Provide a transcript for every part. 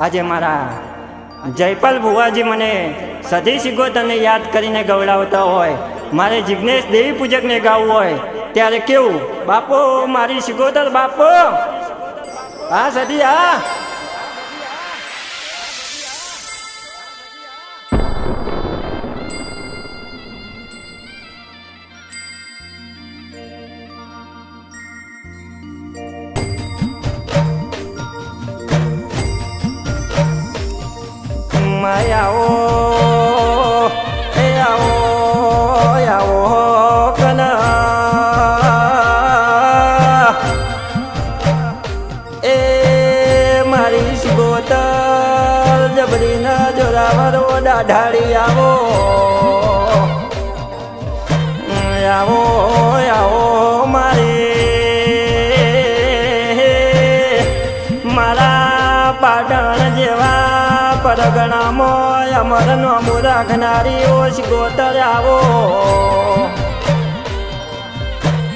આજે મારા જયપાલ ભુવાજી મને સધી સિગોતરને યાદ કરીને ગવડાવતા હોય. મારે જિજ્ઞેશ દેવી પૂજકને ગાવું હોય. ત્યારે કેવું? બાપો, મારી સિગોતર બાપો! હા, સધી હા આવો એ આવો આવો કના એ મારી સિગોતર જબરીના જોરાવરો આવો આવો. જેવા પરગણામાં અમર નોમું રાખનારી ઓ સિગોતર આવો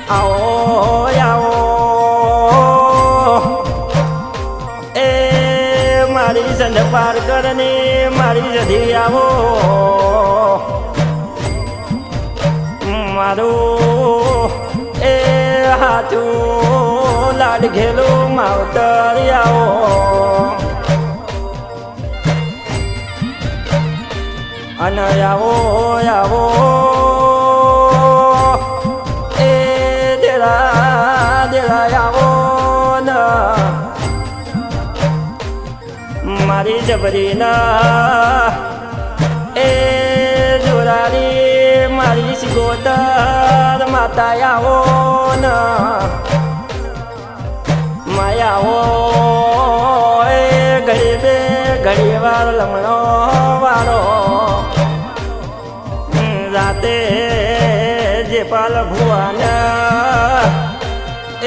આવો. આવો એ મારી સંધ પાર કરને મારી સધી આવો મારું એ હાથું લાડ ઘેલું માવતર આવો અને આવો આવો એ દેરા દેરા આવો ના. મારી જબરીના. એ જોરારી મારી સિગોતર માતા આવો ન. માયાવો એ ઘડી બે ઘડી વાર લમણો પાલ ભુવાના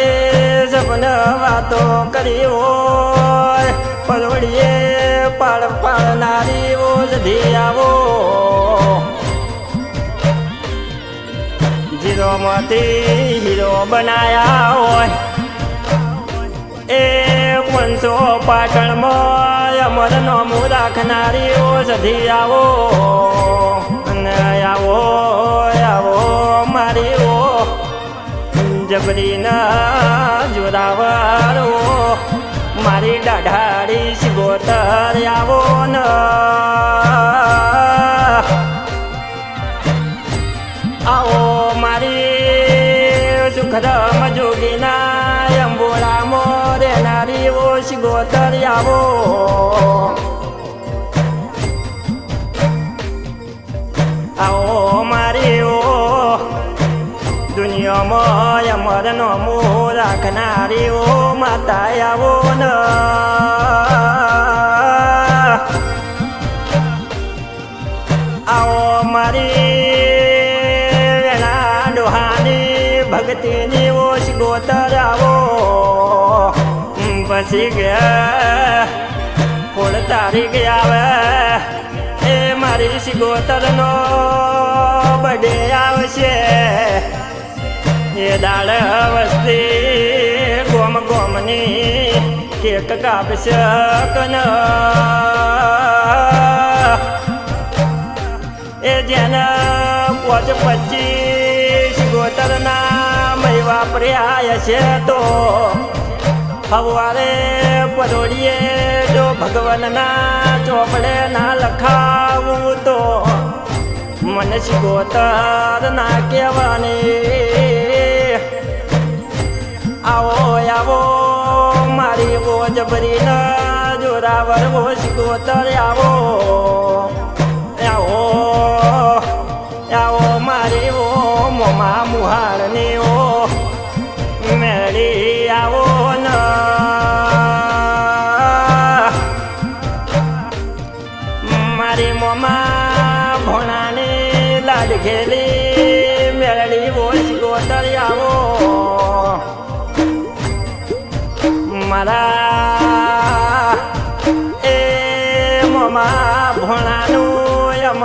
એ જપન વાતો કરી પરવડીએ પાળ પાળનારી ઓ સધી આવો. જીરોમાંથી હીરો બનાયા હોય, એ પંચો પાટણમાં અમર નોમું રાખનારી ઓ સધી આવો. અને આવો જબરીના જોરાવાળો મારી દાઢાડી શિગોતર આવો ન. આવો મારી સુખરમ જોગીના અંબોળા મોરે નારી શિગોતર આવો. અમર નમો રાખનારી ઓ માતા આવો ન. આવો મારી વેણા ડોહાની ભક્તિની ઓશ ગોતર આવો પછી ગયા ફૂલ ગયા આવે? એ મારી સિગોતરનો બડે આવશે. દાળ વસ્તી ગોમ ગોમની કેક કાપશે કન એ જેના પોચ પચીસ ગોતરના મય વાપર્યા છે તો હવારે પરોડીએ જો ભગવાનના ચોપડે ના લખાવું તો મને શિગોતર ના કહેવાની મોમા ભોણાની લાડઘેલી મેળડી ગોતર આવો મારા એ મોમાં ભોણાનું એમ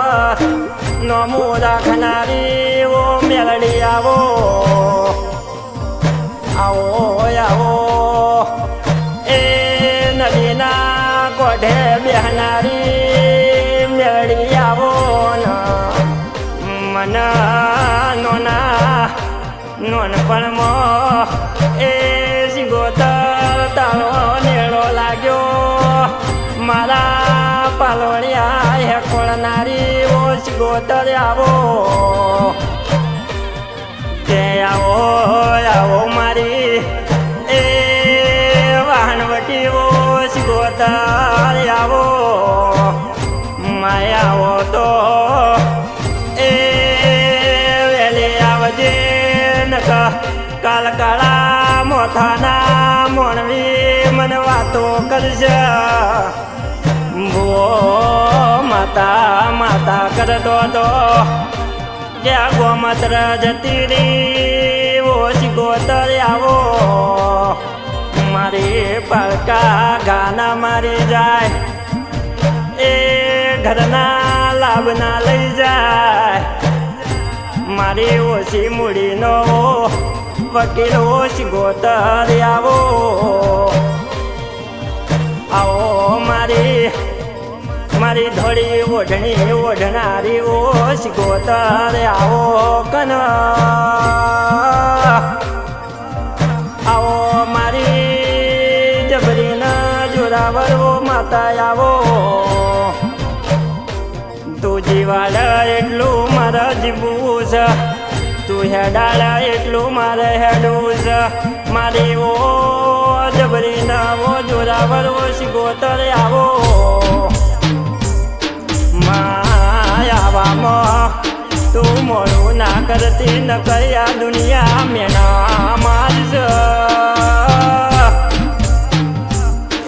નમો રાખનારી ઓ મેળડી આવો. આવો આવો. એ નદીના કોઢે નાનપણમાં એ સિંગોતર તારો નેળો લાગ્યો. મારા પાલોણિયા હે કોળનારી ઓ સિંગોતર મારી. એ વાહનવટી ઓ સિંગોતર આવો. કાળા મોથાના મોણવી મને વાતો કરશે ભો માતા માતા કરતો તો. જ્યાં ગોમત્ર જતી રી ઓછી ગોતર આવો. મારી પડકા ગાના મારી જાય. એ ઘરના લાભના લઈ જાય. મારી ઓછી મૂડીનો વકીલ ગોતર આવો. આવો મારી મારી ધોળી ઓઢણી ઓઢનારી ઓછી ગોતર આવો કન. આવો મારી જબરીના જોરાવર માતા આવો. તું જીવાડ એટલું મારા જીવવું છે. તું હેડાળ એટલું મારે હેડું છે મારી ઓ જબરી નાવો જોરાવર ઓછી ગોતર આવો. તું મોડું ના કરતી ન કયા દુનિયા મેના મારજ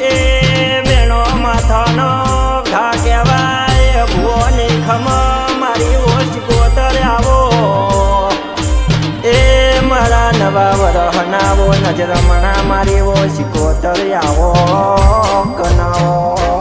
એ મેણો માથાનો ઘા કહેવાય ભુવની ખમ નવા વરહનાવો નજર મણા મારીવો ગોતર આવો કનાવો.